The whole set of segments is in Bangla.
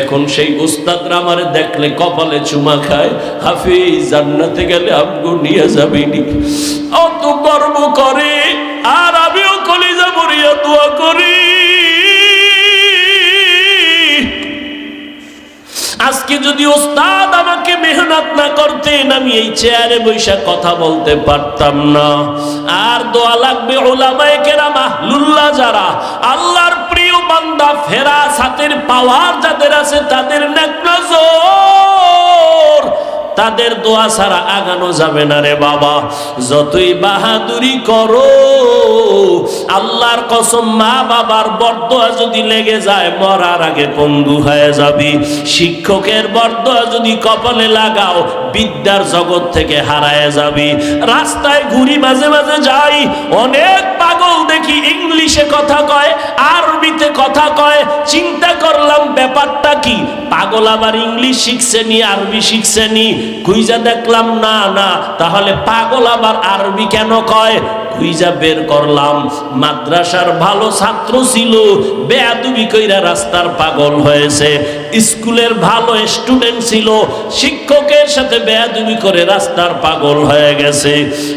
এখন সেই উস্তাদরা আমারে দেখলে কপালে চুমা খায়, হাফিজ, জান্নাতে গেলে আমগো নিয়ে যাবেনি অত গর্ব করে, আর আমিও কলিজা মরিয়া দোয়া করি। আজকে যদি ওস্তাদ আমাকে মেহনত না করতেন, আমি এই চেয়ারে বৈশা কথা বলতে পারতাম না। আর দোয়া লাগবে ওলামায়ে কেরাম, আহলুল্লাহ যারা, আল্লাহর বান্দা ফেরা সাতের পাওয়ার যাদের আছে তাদের নেক তাদের দোয়া ছাড়া আগানো যাবে না রে বাবা। যতই বাহাদুরি করো, আল্লাহর কসম মা বাবার বরদোয়া যদি লেগে যায়, মরার আগে পঙ্গু হয়ে যাবি। শিক্ষকের বরদোয়া যদি কপালে লাগাও, বিদ্যার জগৎ থেকে হারায় যাবি। রাস্তায় ঘুরি মাঝে মাঝে যাই, অনেক পাগল দেখি ইংলিশে কথা কয়, আরবিতে কথা কয়। চিন্তা করলাম, ব্যাপারটা কি? পাগল আবার ইংলিশ শিখছে নি, আরবি শিখছে নি? খুইজা দেখলাম, না না, তাহলে পাগল আবার আরবি কেন কয়? খুইজা বের করলাম, মাদ্রাসার ভালো ছাত্র ছিল, বেয়াদুবি কইরা রাস্তার পাগল হয়েছে। স্কুলের ভালো স্টুডেন্ট ছিল, শিক্ষকের সাথে বেয়াদুবি করে রাস্তার পাগল হয়ে গেছে।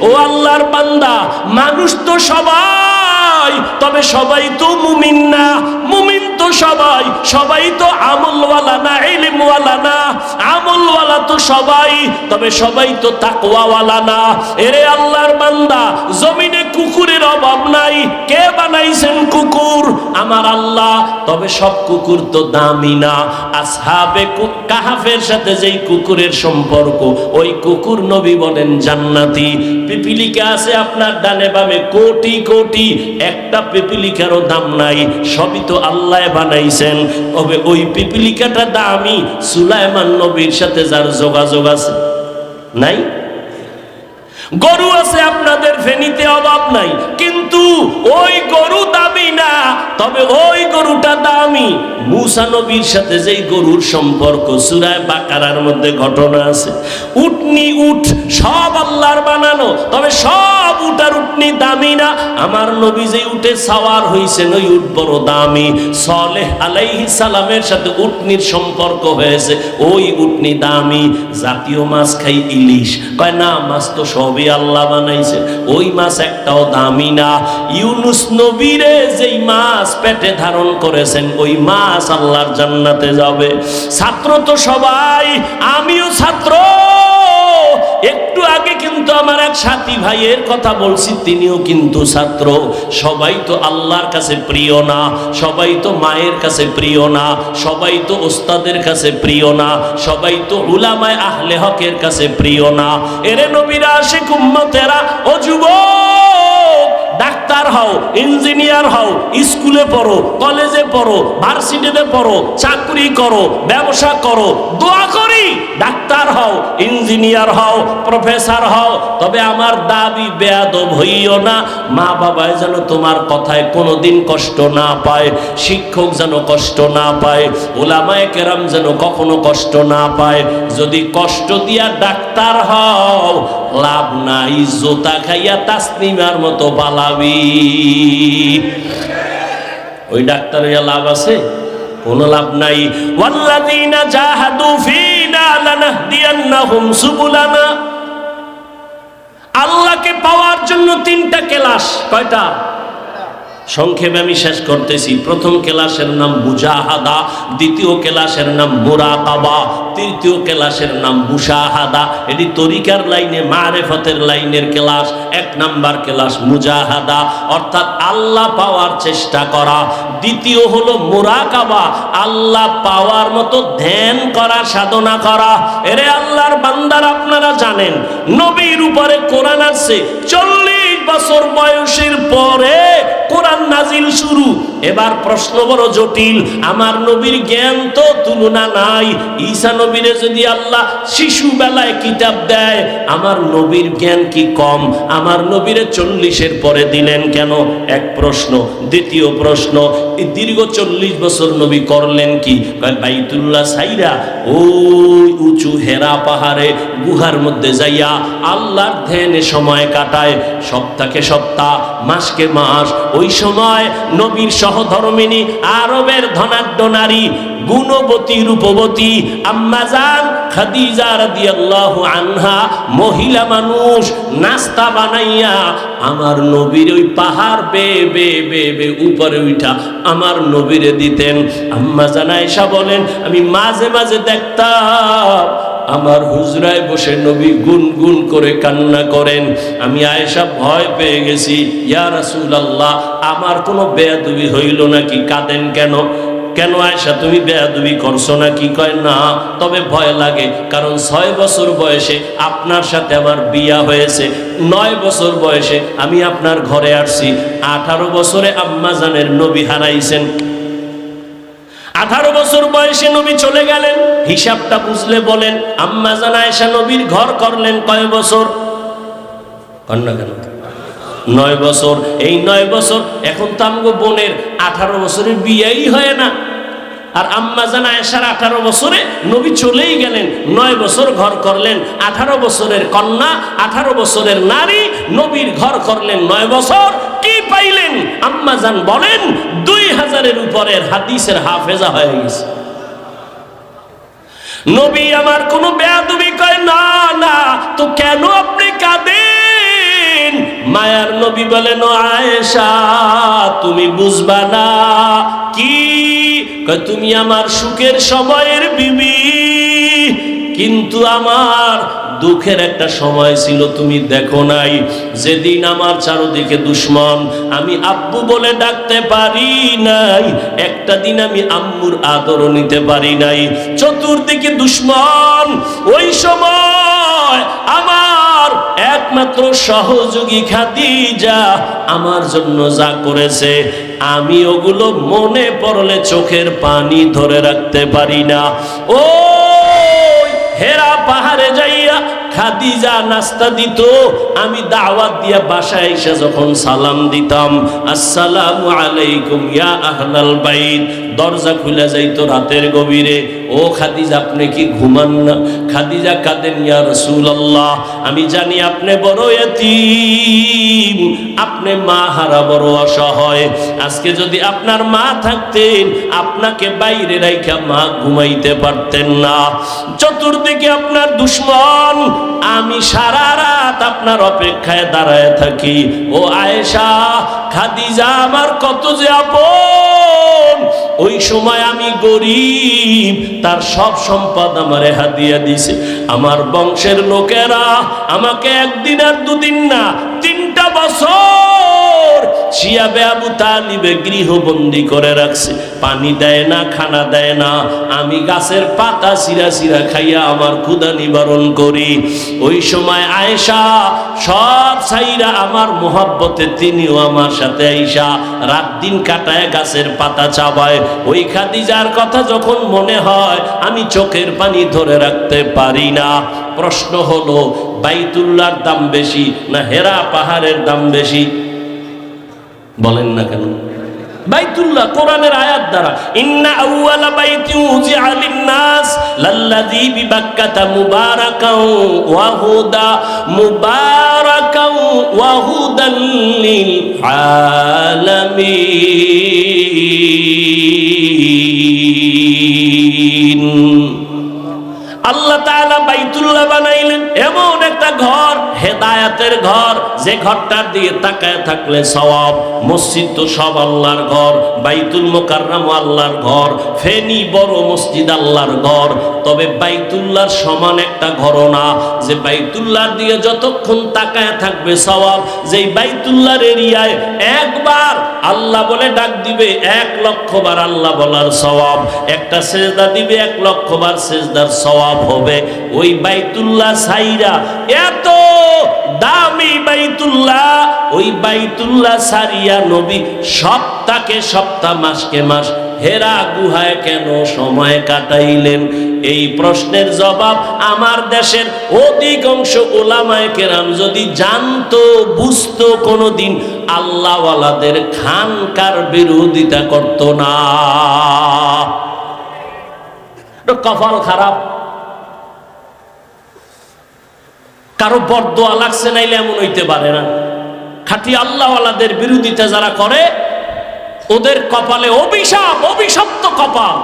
ও আল্লাহর বান্দা, মানুষ তো সবাই, তবে সবাই তো মুমিন না। মুমিন তো সবাই সবাই তো আমলওয়ালা না, ইলমওয়ালা না। আমলওয়ালা তো সবাই, তবে সবাই তো তাকওয়াওয়ালা না। এরে আল্লাহর বান্দা, জমিনে কুকুরের অভাব নাই। কে বানাইছেন কুকুর? আমার আল্লাহ, তবে সব কুকুর তো দামি না। আসহাবে কাহাফের সাথে যেই কুকুরের সম্পর্ক, ওই কুকুর নবী বলেন জান্নাতি। পিপিলিকা আছে আপনার ডানে বামে, কোটি কোটি, একটা পিপিলিকারও দাম নাই। সবই তো আল্লাহ বানাইছেন। তবে ওই পিপিলিকাটা দামি সুলাইমান নবীর সাথে যার যোগাযোগ আছে। নাই? গরু আছে, আপনাদের ফেনিতে অভাব নাই। কিন্তু ওই গরু দামি না, তবে ওই গরুটা দামি। মুসা নবীর সাথে যেই গরুর সম্পর্ক, সুরায় বাকারার মধ্যে ঘটনা আছে। উটনি উট, সব আল্লাহর বানানো, তবে সব উটার উটনি দামি না। আমার নবী যে উঠে সাওয়ার হইছেন, ওই উট বড় দামি। সলেহ আলাইহিস সালামের সাথে উটনির সম্পর্ক হয়েছে, ওই উটনি দামি। জাতীয় মাছ খাই ইলিশ। কয়, না, মাছ তো সবই আল্লাহ বানাইছে ওই মাছ একটাও দামি না। ইউনুস নবীরে যেই মাছ পেটে ধারণ করেছেন, ওই মাছ আল্লাহর জান্নাতে যাবে। ছাত্র তো সবাই, আমিও ছাত্র। আগে কিন্তু আমার এক সাথী ভাইয়ের কথা বলছি, তিনিও কিন্তু ছাত্র। সবাই তো আল্লাহর কাছে প্রিয় না, সবাই তো মায়ের কাছে প্রিয় না, সবাই তো ওস্তাদের কাছে প্রিয় না, সবাই তো উলামায় আহলে হকের কাছে প্রিয় না। এরে নবীরা আসে কুম্মতেরা ও যুবক! ডাক্তার হও, ইঞ্জিনিয়ার হও, স্কুলে পড়ো, কলেজে পড়ো, ভার্সিটিতে পড়ো, চাকরি করো, ব্যবসা করো, দোয়া করি, ডাক্তার হও, ইঞ্জিনিয়ার হও, প্রফেসর হও। তবে আমার দাবি, বেয়াদব হইও না। মা বাবায় যেন তোমার কথায় কোনোদিন কষ্ট না পায়, শিক্ষক যেন কষ্ট না পায়, ওলামায় কেরাম যেন কখনো কষ্ট না পায়। যদি কষ্ট দিয়া ডাক্তার হও লাভ নাই, জোতা খাইয়া তাসনিমার মতো পালাবি। ওই ডাক্তার হইয়া লাভ আছে, কোনো লাভ নাই। ওয়াল্লাযীনা জাহাদু ফীনা লানাহদিয়ান্নাহুম সুবুলানা। আল্লাহকে পাওয়ার জন্য তিনটা ক্লাস, কয়টা? সংক্ষেপে আমি শেষ করতেছি। প্রথম ক্লাসের নাম বুজাহাদা দ্বিতীয় ক্লাসের নাম মুরাকাবা, তৃতীয় ক্লাসের নাম বুশাহাদা এটি তরিকার লাইনে, মারেফতের লাইনের ক্লাস, এক নাম্বার ক্লাস মুজাহাদা। অর্থাৎ আল্লাহ পাওয়ার চেষ্টা করা। দ্বিতীয় হলো মুরাকাবা, আল্লাহ পাওয়ার মতো ধ্যান করা, সাধনা করা। এরে আল্লাহর বান্দার আপনারা জানেন, নবীর উপরে কোরআন আছে, চল্লিশ বছর বয়সের পরে কোরআন নাজিল শুরু। এবার প্রশ্ন বড় জটিল, আমার নবীর জ্ঞান তো তুলনা নাই। ঈসা নবীরে যদি আল্লাহ শিশু বেলায় কিতাব দেয়, আমার নবীর জ্ঞান কি কম? আমার নবীরে চল্লিশের পরে দিলেন কেন? এক প্রশ্ন। দ্বিতীয় প্রশ্ন, এই দীর্ঘ চল্লিশ বছর নবী করলেন কি? বাইতুল্লাহ সাইরা, ওই উঁচু হেরা পাহাড়ে গুহার মধ্যে যাইয়া আল্লাহর ধ্যানে সময় কাটায়। সব সপ্তাহকে সপ্তাহ, মাসকে মাস। ওই সময় নবীর সহধর্মিনী আরবের ধনাঢ্য নারী, গুণবতী, রূপবতী আম্মাজান খাদিজা রাদিয়াল্লাহু আনহা, মহিলা মানুষ, নাস্তা বানাইয়া আমার নবীর ওই পাহাড় বে বে বে বে উপরে উঠা আমার নবীরে দিতেন। আম্মা জানাইসা বলেন, আমি মাঝে মাঝে দেখতাম আমার হুজরায় বসে নবী গুন গুন করে কান্না করেন। আমি আয়েশা ভয় পেয়ে গেছি, ইয়া রাসূলুল্লাহ, আমার কোনো বেয়াদবি হইল নাকি? কাঁদেন কেন? কেন আয়সা তুমি বেয়াদবি করছ না কি কয়, না, তবে ভয় লাগে, কারণ ছয় বছর বয়সে আপনার সাথে আমার বিয়া হয়েছে। নয় বছর বয়সে আমি আপনার ঘরে আসছি। আঠারো বছরে আম্মা জানের নবী হারাইছেন। আঠারো বছর বয়সে নবী চলে গেলেন। হিসাবটা বুঝলে বলেন, আম্মা জান আয়েশা নবীর ঘর করলেন কয় বছর? কন্যা কেন? নয় বছর। এই নয় বছর, এখন তো আমগো বোনের আঠারো বছরের বিয়েই হয় না। আর আম্মা জানা এসার আঠারো বছরে নবী চলেই গেলেন, নয় বছর ঘর করলেন, আঠারো বছরের কন্যা, আঠারো বছরের নারী, নবীর ঘর করলেন নয় বছর। পাইলেন, আম্মা জান বলেন, দুই হাজারের উপরের হাদিসের হাফেজা হয়ে গেছে। নবী আমার কোনো বেয়াদবি কয়, না না, তো কেন আপনি কাঁদেন? মায়ার নবী বলেন, "ও আয়েশা, তুমি বুঝবা না, কি? তুমি আমার সুখের সময়ের বিবি, কিন্তু আমার দুঃখের একটা সময় ছিল, তুমি দেখো নাই। যেদিন আমার চারদিকে দুশ্মন, আমি আব্বু বলে ডাকতে পারি নাই। একটা দিন আমি আম্মুর আদরও নিতে পারি নাই। চতুর্দিকে দুশ্মন, ওই সময় আমার একমাত্র সহযোগী খাদিজা আমার জন্য যা করেছে, আমি ওগুলো মনে পড়লে চোখের পানি ধরে রাখতে পারি না। ও হেরা পাহাড়ে যাইয়া খাদিজা নাস্তা দিত, আমি দাওয়াত দিয়া বাসায় এসে যখন সালাম দিতাম, আসসালামু আলাইকুম ইয়া আহলাল বাইত। দরজা খুলে যাইতো রাতের গভীরে। ও খাদিজা, আপনি কি ঘুমান না? খাদিজা কাঁদেন, ইয়া রসুল আল্লাহ আমি জানি আপনি বড় এতিম। আপনি মা হারা বড় অসহায়। আজকে যদি আপনার মা থাকতেন, আপনাকে বাইরে রাইখা মা ঘুমাইতে পারতেন না। চতুর্দিকে আপনার দুশ্মন, আমি সারা রাত আপনার অপেক্ষায় দাঁড়ায় থাকি। ও আয়েশা, খাদিজা আমার কত যে আপন। ওই সময় আমি গরিব, তার সব সম্পদ আমারে হাতিয়া দিছে। আমার বংশের লোকেরা আমাকে একদিন আর দুদিন না, তিনটা বছর শিয়াবে আবু তালিবে গৃহবন্দী করে রাখছে। পানি দেয় না, খানা দেয় না। আমি গাছের পাতা সিরা সিরা খাইয়া আমার ক্ষুদা নিবারণ করি। ওই সময় আয়েশা সব সাইরা আমার মোহাব্বতে তিনিও আমার সাথে আইসা রাত দিন কাটায় গাছের পাতা চাবায়। ওই খাদিজার কথা যখন মনে হয়, আমি চোখের পানি ধরে রাখতে পারি না। প্রশ্ন হলো, বাইতুল্লাহর দাম বেশি না হেরা পাহাড়ের দাম বেশি? বলেন না কেন? বাইতুল্লাহ কোরআনের আয়াত দ্বারা, ইন্না আউয়ালা বাইতি উজিআ লিন-নাস লাল্লাযী বিবাক্কাতা মুবারাকাও ওয়া হুদা, মুবারাকাও ওয়া হুদাল লিল আলামিন আল্লাহ তাআলা বাইতুল্লাহ বানাইলেন, এমন একটা ঘর হেদায়াতের ঘর, যে ঘরটার দিকে তাকায় থাকলে সওয়াব। মসজিদ তো সব আল্লাহর ঘর, বাইতুল মোকাররম আল্লাহর ঘর, ফেনি বড় মসজিদ আল্লাহর ঘর। তবে বাইতুল্লাহর সমান একটা ঘর না, যে বাইতুল্লাহর দিকে যতক্ষণ তাকায় থাকবে সওয়াব, যেই বাইতুল্লাহর এরিয়ায় একবার আল্লাহ বলে ডাক দিবে, এক লক্ষ বার আল্লাহ বলার সওয়াব। একটা সেজদা দিবে, এক লক্ষ বার সেজদার সওয়াব হবে। ওই বাইতুল্লাহ সাইরা এত দামি বাইতুল্লাহ, ওই বাইতুল্লাহ সারিয়া নবী সপ্তাহ, মাসকে মাস হেরা গুহায় কেন সময় কাটাইলেন? এই প্রশ্নের জবাব আমার দেশের অধিকাংশ ওলামায় কেরাম যদি জানতো, বুঝতো, কোনোদিন আল্লাহওয়ালাদের খানকার বিরোধিতা করত না। কপাল খারাপ। কারও বরদোয়া লাগছে নাইলে এমন হইতে পারে না। খাঁটি আল্লাহওয়ালাদের বিরোধিতা যারা করে, ওদের কপালে অভিশাপ, অভিশপ্ত কপাল।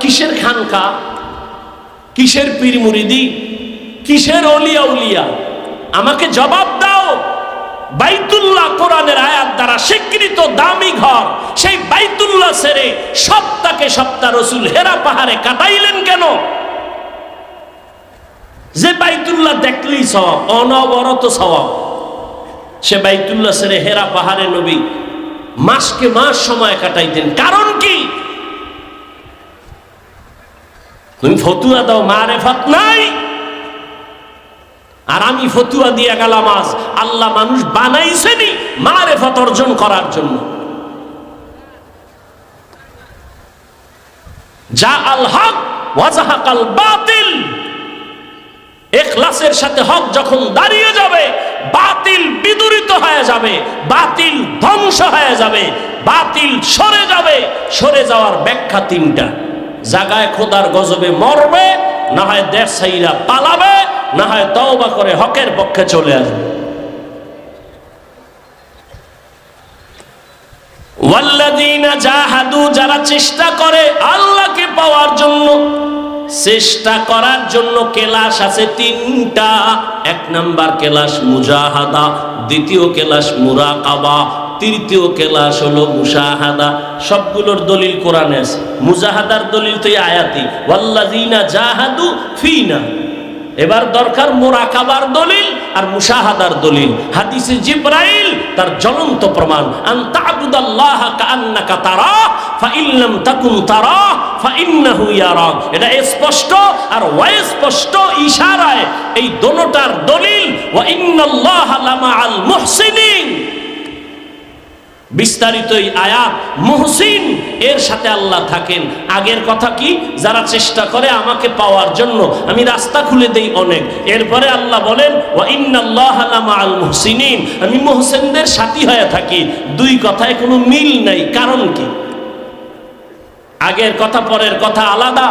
কিসের খানকা? কিসের পীর মুরিদি? কিসের অলিয়া উলিয়া? আমাকে জবাব দাও। বাইতুল্লাহ কোরআনের আয়াত দ্বারা স্বীকৃত দামি ঘর, সেই বাইতুল্লাহ সেরে সপ্তাহে সপ্তাহ রসুল হেরা পাহাড়ে কাটাইলেন কেন? যে বাইতুল্লাহ দেখলেই সওয়াব, অনবরত সওয়াব। সে বাইতুল্লাহ সেরে হেরা পাহাড়ে নবী, মাসকে মাস সময় কাটাইতেন। কারণ কি? তুমি ফতুয়া দাও, মারেফাত নাই। আর আমি ফতুয়া দিয়ে গেলাম আজ। আল্লাহ মানুষ বানাইছেনি মারেফত অর্জন করার জন্য। যা আল হক ওয়াজাহাকাল বাতিল। এখলাসের সাথে হক যখন দাঁড়িয়ে যাবে, বাতিল বিদুরিত হয়ে যাবে, বাতিল ধ্বংস হয়ে যাবে, বাতিল সরে যাবে, সরে যাওয়ার ব্যাখ্যা তিনটা। জাগায় খোদার গজবে মরবে, না হয় দেশাইরা পালাবে, না হয় তওবা করে হকের পক্ষে চলে আসবে। যারা চেষ্টা করে আল্লাহকে পাওয়ার জন্য চেষ্টা করার জন্য কেলাস আছে তিনটা। এক নাম্বার কেলাস মুজাহাদা, দ্বিতীয় কেলাস মুরাকাবা, তৃতীয় কেলাস হলো মুশাহাদা। সবগুলোর দলিল কোরআনে আছে। মুজাহাদার দলিল তো আয়াতি। ওয়াল্লাযীনা জাহাদু ফিনা। এবার দরকার মোরাকাবার দলিল আর মুশাহাদার দলিল। হাদিসে জিব্রাইল তার জ্বলন্ত প্রমাণ, আন তা'বুদাল্লাহ কাআন্নাকা তারা ফা ইল্লাম তাকুন তারা এটা স্পষ্ট আর অস্পষ্ট ইশারায় এই দোনোটার দলিল বিস্তারিত এই আয়াত, মুহসিন, এর সাথে আল্লাহ থাকেন। আগের কথা কি? যারা চেষ্টা করে আমাকে পাওয়ার জন্য। আমি রাস্তা খুলে দেই অনেক। এরপরে আল্লাহ বলেন আল মুহসিনিন। আমি মুহসিনদের সাথী হয়ে থাকি। দুই কথায় কোনো মিল নাই। কারণ কি? আগের কথা, পরের কথা আলাদা।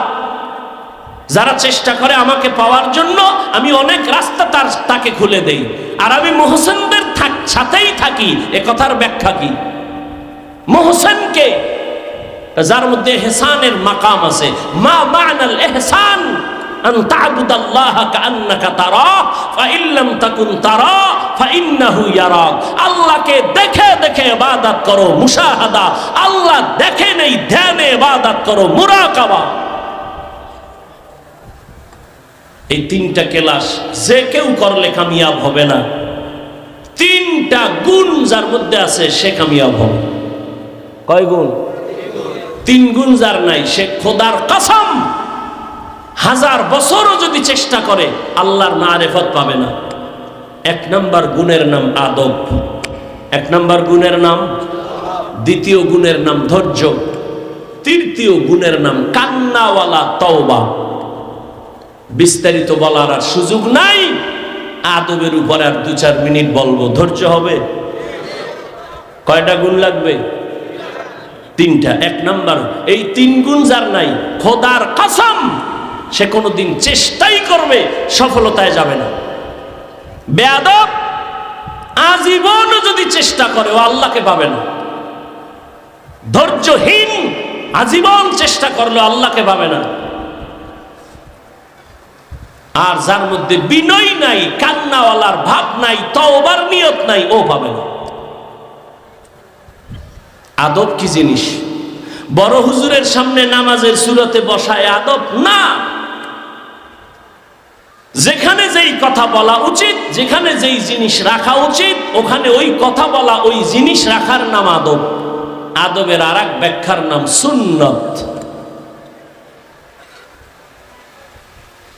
যারা চেষ্টা করে আমাকে পাওয়ার জন্য আমি অনেক রাস্তা তার, তাকে খুলে দেই। আর আমি মোহসেনদের সাথেই থাকি। এ কথার ব্যাখ্যা কি? মোহসেনকে, যার মধ্যে হেসানের মাকাম আছে। মা বানাল এহসান। আন তা'বুদাল্লাহ কাআন্নাকা তারা, ফাইন লাম তাকুন তারা, ফাইন্নাহু ইয়ারাক। আল্লাহকে দেখে দেখে ইবাদত করো, মুশাহাদা। আল্লাহ দেখে নেই, ধ্যানে ইবাদত করো, মুরাকাবা। এই তিনটা কেলাস যে কেউ করলে কামিয়াব হবে না। তিনটা গুণ যার মধ্যে আছে, সে কামিয়াব হবে। কয় গুণ? তিন গুণ যার নাই, সে খোদার কসম। হাজার বছরও যদি চেষ্টা করে, আল্লাহর না রেফত পাবে না। এক নম্বর গুণের নাম আদব। এক নম্বর গুণের নাম দ্বিতীয় গুণের নাম ধৈর্য। তৃতীয় গুণের নাম কান্নাওয়ালা তওবা। বিস্তারিত বলার আর সুযোগ নাই। আদবের উপরে আর দু চার মিনিট বলব। ধৈর্য হবে? কয়টা গুণ লাগবে? তিনটা। এক নাম্বার, এই তিন গুণ যার নাই, খোদার কাসাম। সে কোনোদিন চেষ্টাই করবে, সফলতায় যাবে না। বেয়াদব আজীবনও যদি চেষ্টা করে, ও আল্লাহকে পাবে না। ধৈর্যহীন আজীবন চেষ্টা করলে আল্লাহকে পাবে না। আর যার মধ্যে বিনয় নাই, কান্নাওয়ালার ভাব নাই, তওবার নিয়ত নাই, ও পাবে না। আদব কি জিনিস? বড় হুজুরের সামনে নামাজের সুরতে বসায় আদব না। যেখানে যেই কথা বলা উচিত, যেখানে যেই জিনিস রাখা উচিত, ওখানে ওই কথা বলা, ওই জিনিস রাখার নাম আদব। আদবের আর এক ব্যাখ্যার নাম সুন্নত।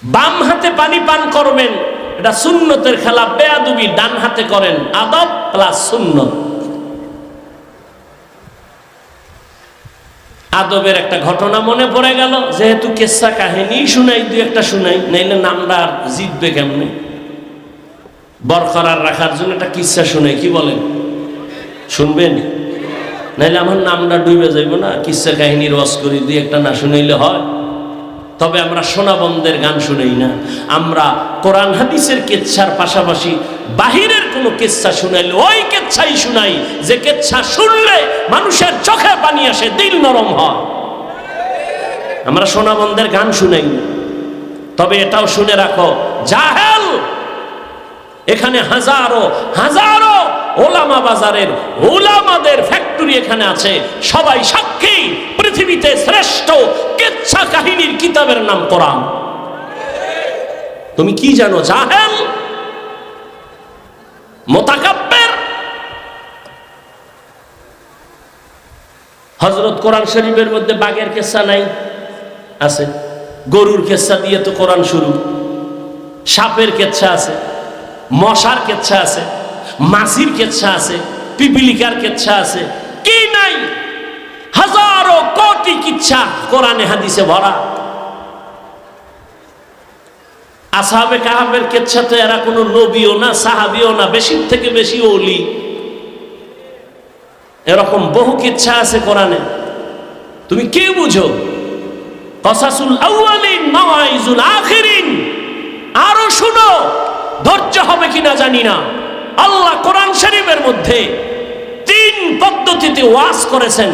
বাম হাতে পানি পান করবেন, এটা সুন্নতের খেলা, বেয়াদুবি ডান হাতে করেন, আদব প্লাস সুন্নত। আদবের একটা ঘটনা মনে পড়ে গেল। যেহেতু কেসা কাহিনী শুনাই দু একটা শুনাই, নাইলে নামটা আর জিতবে কেমনে? বরকরার রাখার জন্য একটা কিসা শুনাই, কি বলেন? শুনবেন? নাইলে আমার নামটা ডুবে যাইব না, কিসা কাহিনীর রস করি, দুই একটা না শুনাইলে হয়। তবে আমরা সোনাবন্দের গান শুনেই না। আমরা কোরআন হাদিসের কেচ্ছার পাশাপাশি বাহিরের কোনো কেচ্ছা শুনাইলে ওই কেচ্ছাই শুনাই। যে কেচ্ছা শুনলে মানুষের চোখে পানি আসে, দিল নরম হয়। আমরা সোনাবন্দের গান শুনাই না। তবে এটাও শুনে রাখো, জাহেল! এখানে হাজারো হাজারো ওলামা বাজারের ওলামাদের ফ্যাক্টরি এখানে আছে। সবাই সাক্ষী। পৃথিবীতে শ্রেষ্ঠ কেচ্ছা কাহিনীর কিতাবের নাম কোরআন। তুমি কি জানো, জাহেল? মোতাকাব্বের? হজরত কোরআন শরীফের মধ্যে বাঘের কেচ্ছা নাই? আছে। গরুর কেচ্ছা দিয়ে তো কোরআন শুরু। সাপের কেচ্ছা আছে। মশার কেচ্ছা আছে। মাছির কেচ্ছা আছে। পিপিলিকার কেচ্ছা আছে। কি নাই? হাজারো কোটি কিচ্ছা কোরআনে হাদিসে ভরা। আসাহাবে কাহাবের কেচ্ছা তো এরা কোনো নবীও না, সাহাবিও না, বেশির থেকে বেশি ওলি। এরকম বহু কিচ্ছা আছে কোরআনে। তুমি কে বুঝো? কসাসুল আউয়ালিন, মাওয়াইজুল আখিরিন। আরও শুনো, ধৈর্য হবে কিনা জানি না। আল্লাহ কোরআন শরীফের মধ্যে তিন পদ্ধতিতে ওয়াজ করেছেন।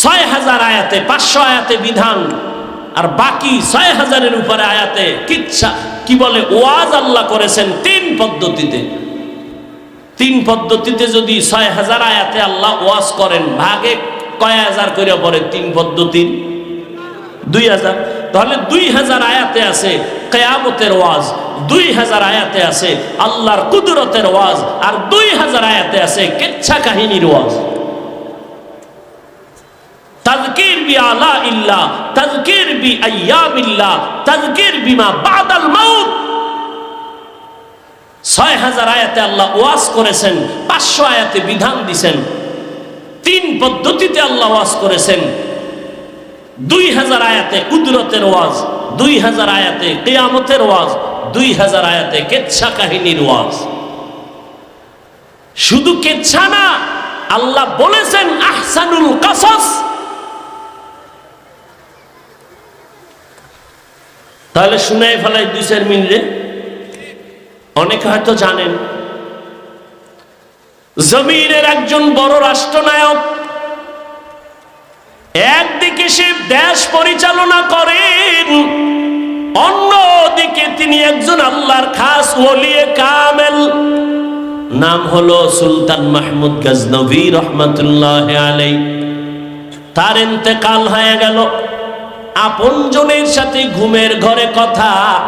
ছয় হাজার আয়াতে, পাঁচশো আয়াতে বিধান, আর বাকি ছয় হাজারের উপরে আয়াতে কিচ্ছা, কি বলে, ওয়াজ আল্লাহ করেছেন তিন পদ্ধতিতে। তিন পদ্ধতিতে যদি ছয় হাজার আয়াতে আল্লাহ ওয়াজ করেন, ভাগে কয় হাজার করে পরে তিন পদ্ধতির দুই হাজার। তাহলে দুই হাজার আয়াতে আছে কেয়ামতের ওয়াজ, দুই হাজার আয়াতে আছে আল্লাহর কুদরতের ওয়াজ, আর দুই হাজার আয়াতে আছে কেচ্ছা কাহিনীর ওয়াজ তাজকির বিধান দিছেন, তিন পদ্ধতিতে আল্লাহ ওয়াজ করেছেন। দুই হাজার আয়াতে কুদরতের ওয়াজ, দুই হাজার আয়াতে কেয়ামতের ওয়াজ, দুই হাজার আয়াতে কেচ্ছা কাহিনীর ওয়াজ। শুধু কেচ্ছা না, আল্লাহ বলেছেন, আহসানুল তাহলে শুনে ফেলাই দুই চার মিনিটে। অনেকে হয়তো জানেন, জমিনের একজন বড় রাষ্ট্রনায়ক একদিকে সে দেশ পরিচালনা করেন, অন্যদিকে তিনি একজন আল্লাহর খাস ওলিয়ে কামেল। নাম হলো সুলতান মাহমুদ গজনবী রহমতুল্লাহ আলাই তার ইন্তেকাল হয়ে গেল। আপনজনের সাথে ঘুমের ঘরে কথা।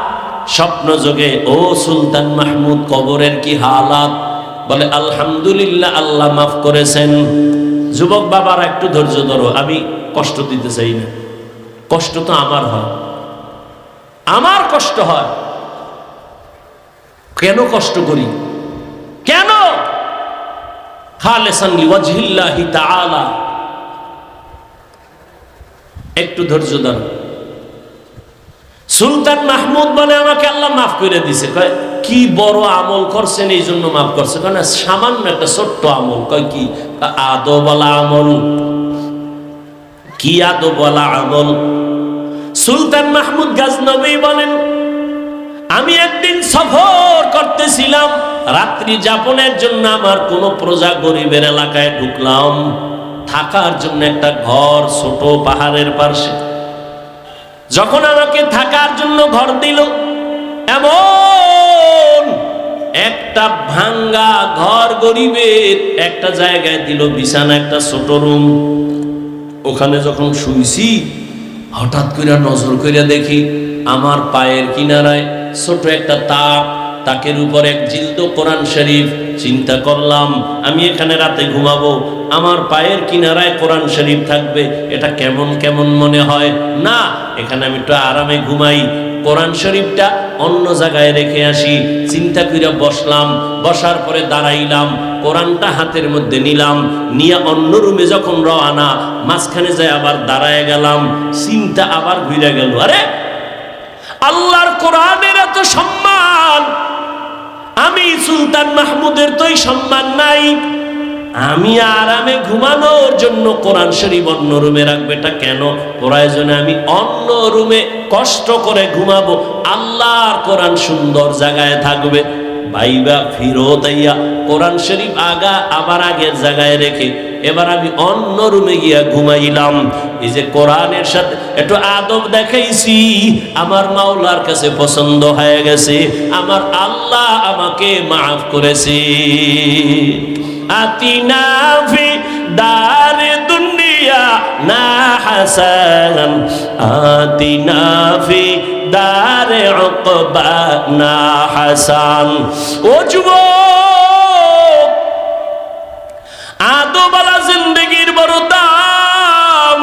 স্বপ্ন যোগে ও সুলতান মাহমুদ, কবরের কি হালাত? বলে, আলহামদুলিল্লাহ, আল্লাহ মাফ করেছেন। যুবক বাবার, একটু ধৈর্য ধরো, আমি কষ্ট দিতে চাই না। কষ্ট তো আমার হয়। আমার কষ্ট হয়। কেন কষ্ট করি? কেন? খালেসান লিওয়াজহিল্লাহি তাআলা একটু ধৈর্য ধরো। সুলতান মাহমুদ বলে, আমাকে আল্লাহ মাফ করে দিছে। কয়, কি বড় আমল করছেন, এই জন্য মাফ করছে। কারণ সামান্য একটা ছোট্ট আমল। কয়, কি? আদবলা আমল। কি আদবলা আমল? সুলতান মাহমুদ গাজনবী বলেন, আমি একদিন সফর করতেছিলাম, রাত্রি যাপনের জন্য আমার কোন প্রজা গরিবের এলাকায় ঢুকলাম। থাকার জন্য একটা ঘর ছোট পাহাড়ের পাশে। যখন আমাকে থাকার জন্য ঘর দিল, এমন একটা ভাঙ্গা ঘর গরিবের একটা জায়গায় দিল, বিছানা, একটা ছোট রুম। ওখানে যখন শুইছি, হঠাৎ করে নজর করে দেখি আমার পায়ের কিনারায় ছোট একটা তাক, তাকের উপর এক জিলদ কোরআন শরীফ। চিন্তা করলাম, আমি এখানে রাতে ঘুমাবো আমার পায়ের কিনারায় কোরআন শরীফ থাকবে, এটা কেমন কেমন মনে হয়? না, এখানে আমি একটু আরামে ঘুমাই, কোরআন শরীফটা অন্য জায়গায় রেখে আসি, চিন্তা করে বসলাম, বসার পরে দাঁড়াইলাম, কোরআনটা হাতের মধ্যে নিলাম, নিয়ে অন্য রুমে যখন রওয়ানা, মাঝখানে যায় আবার দাঁড়ায় গেলাম, চিন্তা আবার ঘুরে গেল, আরে! আল্লাহর কোরআনের এত সম্মান! আমি সুলতান মাহমুদের তোই সম্মান নাই। আমি আরামে ঘুমানোর জন্য কোরআন শরীফ অন্য রুমে রাখবে, এটা কেন? প্রয়োজনে আমি অন্য রুমে কষ্ট করে ঘুমাবো, আল্লাহর কোরআন সুন্দর জায়গায় থাকবে। ভাইবা ফিরত আইয়া কোরআন শরীফ আগা আবার আগের জায়গায় রেখে, এবার আমি অন্য রুমে গিয়া ঘুমাইলাম। এই যে কোরআনের সাথে একটু আদব দেখাইছি, আমার মাওলার কাছে পছন্দ হয়ে গেছে, আমার আল্লাহ আমাকে মাফ করেছে। আতিনা দার দুনিয়া না হাসান আতিনা ফি দার উকবা না হাসান। ও যুবক আদোবালা জিন্দগির বড় দাম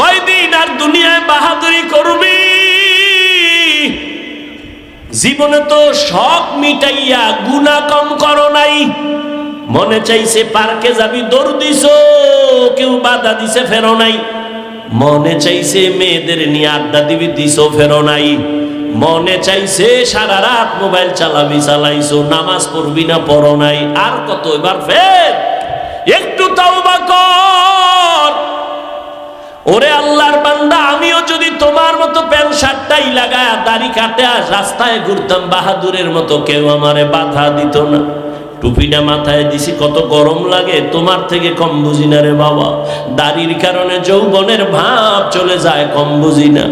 কয়দিন আর দুনিয়ায় বাহাদুরি করবি? জীবনে তো শখ মিটাইয়া গুণা কম করো নাই। মনে চাইছে, পার্কে যাবি, দৌড় দিছ, কেউ বাধা দিছে, ফেরো নাই। মনে চাইছে, মেয়েদের নিয়ে আড্ডা দিবি, দিছ, ফেরো নাই। মনে চাইছে, সারা রাত মোবাইল চালাবি, চালাইছো, নামাজ পড়বি না, পড়ো নাই। আর কত, এবার ফের ওরে আল্লাহর বান্দা, আমিও যদি তোমার মতো প্যান্ট শার্টটাই লাগায় দাড়ি কাটে আর রাস্তায় ঘুরতাম, বাহাদুরের মতো কেউ আমারে বাধা দিত না। টুপিটা মাথায় দিছি, কত গরম লাগে, তোমার থেকে কম বুঝি না রে বাবা। দাড়ির কারণে যৌবনের ভাব চলে যায়, কম বুঝি না।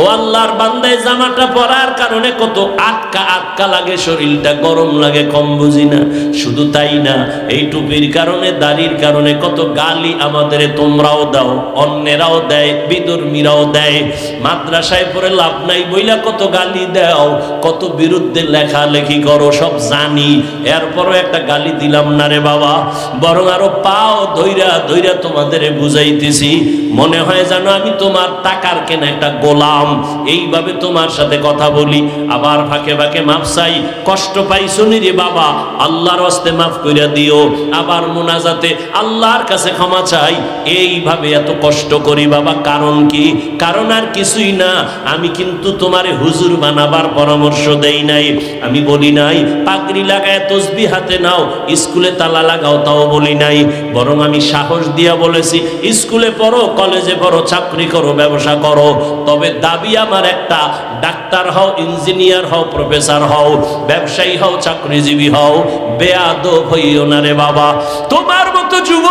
ও আল্লাহর বান্দায় জামাটা পরার কারণে কত আটকা আটকা লাগে, শরীরটা গরম লাগে, কম বুঝি না। শুধু তাই না, এই টুপির কারণে, দাড়ির কারণে কত গালি আমাদের তোমরাও দাও, অন্যেরাও দেয় বিদর্মীরাও দেয়। মাদ্রাসায় পড়ে লাভ নাই বইলা কত গালি দাও, কত বিরুদ্ধে লেখালেখি করো, সব জানি। এরপরও একটা গালি দিলাম না রে বাবা। বরং আরও পাও ধৈরা ধৈরা তোমাদের বুঝাইতেছি। মনে হয় জানো আমি তোমার টাকার কেনা একটা গোলাম। এইভাবে তোমার সাথে কথা বলি। আবার ফাঁকে ফাঁকে মাপ চাই। কষ্ট পাই শুনি রে বাবা? আল্লাহর হস্তে মাফ কইরা দিও। আবার মোনাজাতে আল্লাহর কাছে ক্ষমা চাই। এইভাবে এত কষ্ট করি বাবা, কারণ কি? কারণ আর কিছুই না। আমি কিন্তু তোমারে হুজুর বানাবার পরামর্শ দেই নাই। আমি বলি নাই, পাগড়ি লাগায় তসবি হাতে নাও, স্কুলে তালা লাগাও, তাও বলি নাই। বরং আমি সাহস দিয়া বলেছি, স্কুলে পড়ো, কলেজে পড়ো, চাকরি করো, ব্যবসা করো। তবে দাবি আমার একটা। ডাক্তার হও, ইঞ্জিনিয়ার হও, প্রফেসর হও, ব্যবসায়ী হও, চাকরিজীবী হও বেয়াদ হইও না রে বাবা। তোমার মতো যুব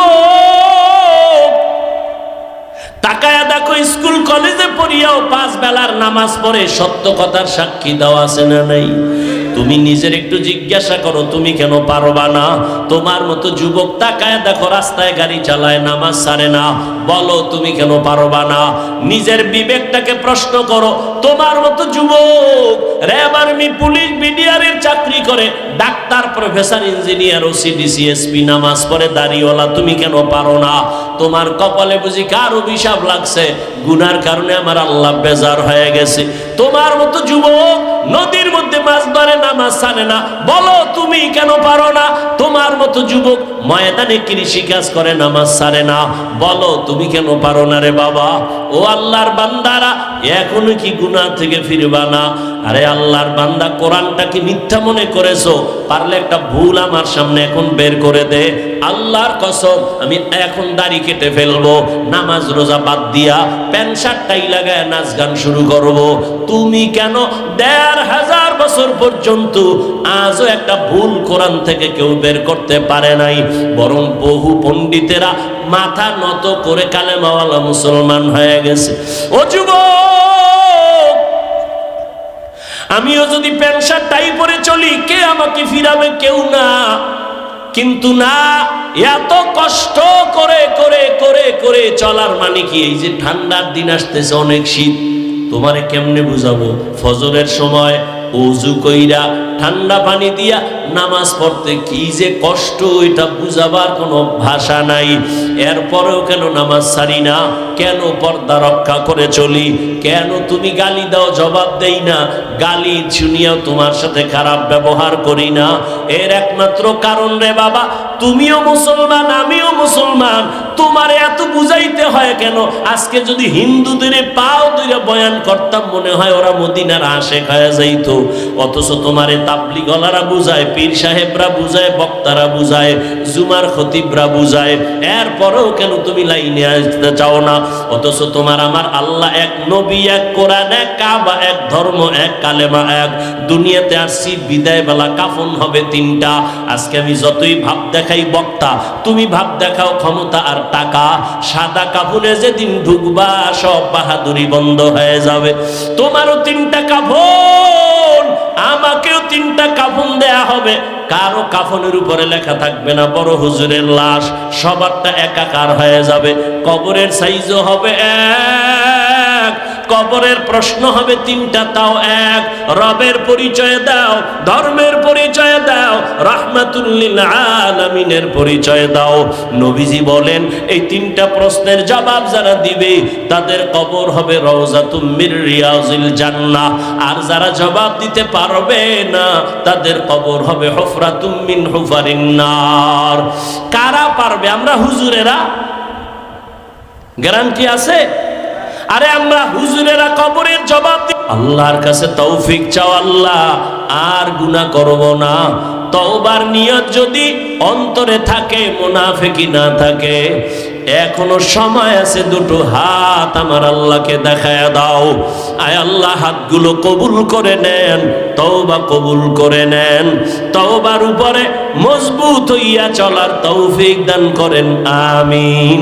তাকায়া দেখো স্কুল, কলেজে পড়িয়াও পাঁচ বেলার নামাজ পড়ে সত্য কথার সাক্ষী দেওয়া আছে না নাই? তুমি নিজের একটু জিজ্ঞাসা করো, তুমি কেন পারবা না? তোমার মতো যুবক তাকায় দেখো, রাস্তায় গাড়ি চালায়, নামাজ সারে না। বলো, তুমি কেন পারবা না? নিজের বিবেকটাকে প্রশ্ন করো, তোমার মতো যুবক র্যাব আর্মি পুলিশ বিডিআরের চাকরি করে, doctor, professor, engineer, OC DC, SP, নামাজ পড়ে দাড়িওয়ালা, তুমি কেন পারো না? তোমার কপালে বুঝি কার অভিশাপ লাগছে? গুনার কারণে আমার আল্লাহ বেজার হয়ে গেছে। তোমার মতো যুবক নদীর মধ্যে মাছ ধরে নামাজ ছাড়ে না। বলো, তুমি কেন পারো না? তোমার মতো যুবক ময়দানে কৃষি কাজ করে নামাজ ছাড়ে না। বলো, তুমি কেন পারো না রে বাবা? ও আল্লাহর বান্দারা, এখনও কি গুনাহ থেকে ফিরবা না? আরে আল্লাহর বান্দা কোরআনটা কি মিথ্যা মনে করেছ, পারলে একটা ভুল আমার সামনে এখন বের করে দে। আল্লাহর কসম, আমি এখন দাড়ি কেটে ফেলব, নামাজ রোজা বাদ দিয়া প্যান্ট শার্টটাই লাগায় নাচ গান শুরু করব। তুমি কেন দেড় হাজার বছর পর্যন্ত আজও একটা ভুল কোরআন থেকে কেউ বের করতে পারে নাই, বরং বহু পণ্ডিতেরা মাথা নত করে কালেমাওয়ালা মুসলমান হয়ে গেছে। ও যুবক, আমিও যদি প্যান্ট শার্ট টাই পরে চলি, কে আমাকে ফিরাবে? কেউ না। কিন্তু না, এত কষ্ট করে করে করে করে চলার মানে কি? এই যে ঠান্ডার দিন আসতেছে, অনেক শীত। তোমারে কেমনে বুঝাবো? ফজরের সময় উজু কইরা ঠান্ডা পানি দিয়া নামাজ পড়তে কি যে কষ্ট, এটা বুঝাবার কোনো ভাষা নাই। এরপরেও কেন নামাজ ছাড়ি না? কেন পর্দা রক্ষা করে চলি? কেন তুমি গালি দাও, জবাব দেই না? গালি শুনিয়াও তোমার সাথে খারাপ ব্যবহার করি না। এর একমাত্র কারণ রে বাবা, তুমিও মুসলমান, আমিও মুসলমান। তোমার এত বুঝাইতে হয় কেন? আজকে যদি হিন্দুদের পাও দুইরা বয়ান করতাম, মনে হয় ওরা মদিনার আশে খায়া যাইতো। অথচ তোমারে তাবলি গলারা বুঝায় পীর সাহেবরা বুঝায়, বক্তারা বুঝায়, জুমার খতিবরা বুঝায়। এরপরেও কেন তুমি লাইনে আসতে চাও না? অথচ তোমার আমার আল্লাহ এক নবী, এক কোরআন, এক কাবা, এক ধর্ম, এক কালেমা, এক দুনিয়াতে আসছি বিদায় বেলা কাফন হবে তিনটা। আজকে আমি যতই ভাব দেখাই বক্তা, তুমি ভাব দেখাও ক্ষমতা আর টাকা। সাদা কাফনে যেদিন ঢুকবা, সব বাহাদুরি বন্ধ হয়ে যাবে। তোমারও তিনটা কাফন! আমাকেও তিনটা কাফন দেয়া হবে। কারও কাফনের উপরে লেখা থাকবে না, বড় হুজুরের লাশ, সবারটা একাকার হয়ে যাবে, কবরের সাইজও হবে এক। কবরের প্রশ্ন হবে তিনটা, তাও এক। রবের পরিচয় দাও, ধর্মের পরিচয় দাও রাহমাতুল্লিল আলামিনের পরিচয় দাও। নবীজি বলেন, এই তিনটা প্রশ্নের জবাব যারা দিবে, তাদের কবর হবে রওজাতুম মির রিয়াজিল জান্নাহ। আর যারা জবাব দিতে পারবে না, তাদের কবর হবে হুফরাতুম মিন হুফারিন নার। কারা পারবে? আমরা হুজুরেরা? গ্যারান্টি আছে? আরে আমরা হুজুরেরা কবরের জবাব আল্লাহর কাছে তৌফিক চাও আল্লাহ, আর গুনাহ করব না। তওবার নিয়ত যদি অন্তরে থাকে, মুনাফিকি না থাকে, এখনও সময় আছে দুটো হাত আমার আল্লাহকে দেখায় দাও। আয় আল্লাহ, হাতগুলো কবুল করে নেন, তওবা কবুল করে নেন। তওবার উপরে মজবুত হইয়া চলার তৌফিক দান করেন, আমিন।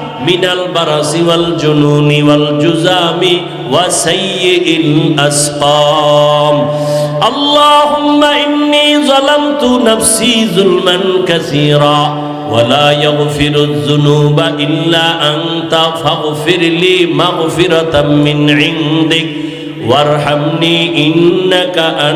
من البرص والجنون والجزام وسيء الأسقام اللهم إني ظلمت نفسي ظلما كثيرا ولا يغفر الذنوب إلا أنت فاغفر لي مغفرة من عندك وارحمني إنك أنت